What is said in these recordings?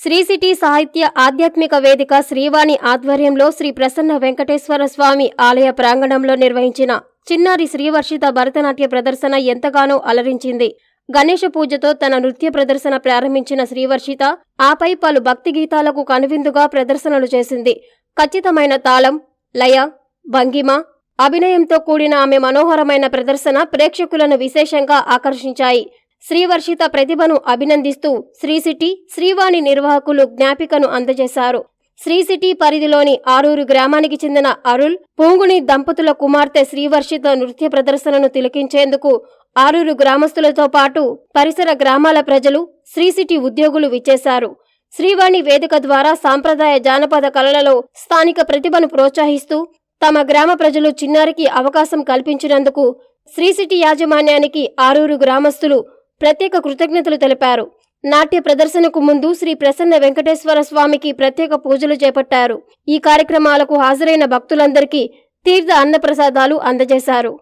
Shri city సాహిత్య ఆధ్యాత్మిక వేదిక శ్రీవాణి ఆధ్వర్యంలో శ్రీ ప్రసన్న వెంకటేశ్వర స్వామి ఆలయ ప్రాంగణంలో నిర్వహించిన చిన్నారి శ్రీవర్షిత భరతనాట్య ప్రదర్శన ఎంతగానో అలరించింది. గణేష పూజతో తన నృత్య ప్రదర్శన ప్రారంభించిన శ్రీవర్షిత ఆపై పలు భక్తి గీతాలకు కనువిందుగా ప్రదర్శనలు చేసింది. ఖచ్చితమైన తాళం లయ భంగిమ అభినయంతో కూడిన ఆమె మనోహరమైన ప్రదర్శన ప్రేక్షకులను విశేషంగా ఆకర్షించాయి. శ్రీవర్షిత ప్రతిభను అభినందిస్తూ శ్రీ సిటీ శ్రీవాణి నిర్వాహకులు జ్ఞాపికను అందజేశారు. శ్రీ సిటీ పరిధిలోని ఆరూరు గ్రామానికి చెందిన అరుల్ పూంగుని దంపతుల కుమార్తె శ్రీవర్షిత నృత్య ప్రదర్శనను తిలకించేందుకు ఆరూరు గ్రామస్తులతో పాటు పరిసర గ్రామాల ప్రజలు శ్రీ సిటీ ఉద్యోగులు విచ్చేశారు. శ్రీవాణి వేదిక ద్వారా సాంప్రదాయ జానపద కళలలో స్థానిక ప్రతిభను ప్రోత్సహిస్తూ తమ గ్రామ ప్రజలు చిన్నారికి అవకాశం కల్పించినందుకు శ్రీ సిటీ యాజమాన్యానికి ఆరూరు గ్రామస్తులు ప్రత్యేక కృతజ్ఞతలు తెలిపారు. నాట్య ప్రదర్శనకు ముందు శ్రీ ప్రసన్న వెంకటేశ్వర స్వామికి ప్రత్యేక పూజలు చేపట్టారు. ఈ కార్యక్రమాలకు హాజరైన భక్తులందరికీ తీర్థ అన్నప్రసాదాలు అందజేశారు.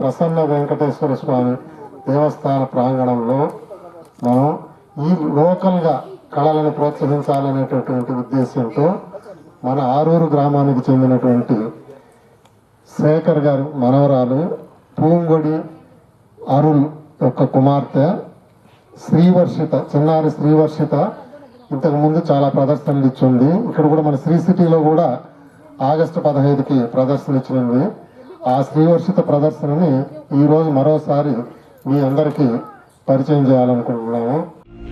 ప్రసన్న వెంకటేశ్వర స్వామి దేవస్థాన ప్రాంగణంలో మనం ఈ లోకల్గా కళలను ప్రోత్సహించాలనేటటువంటి ఉద్దేశంతో మన ఆరూరు గ్రామానికి చెందినటువంటి శేఖర్ గారు మనవరాలు పూంగొడి అరుణ్ ఒక కుమార్తె శ్రీవర్షిత చిన్నారి శ్రీవర్షిత ఇంతకు ముందు చాలా ప్రదర్శనలు ఇచ్చింది. ఇక్కడ కూడా మన శ్రీ సిటీలో కూడా ఆగస్టు పదహైదుకి ప్రదర్శన ఇచ్చింది ఆ శ్రీవర్షిత ప్రదర్శనని ఈరోజు మరోసారి మీ అందరికీ పరిచయం చేయాలనుకుంటున్నాము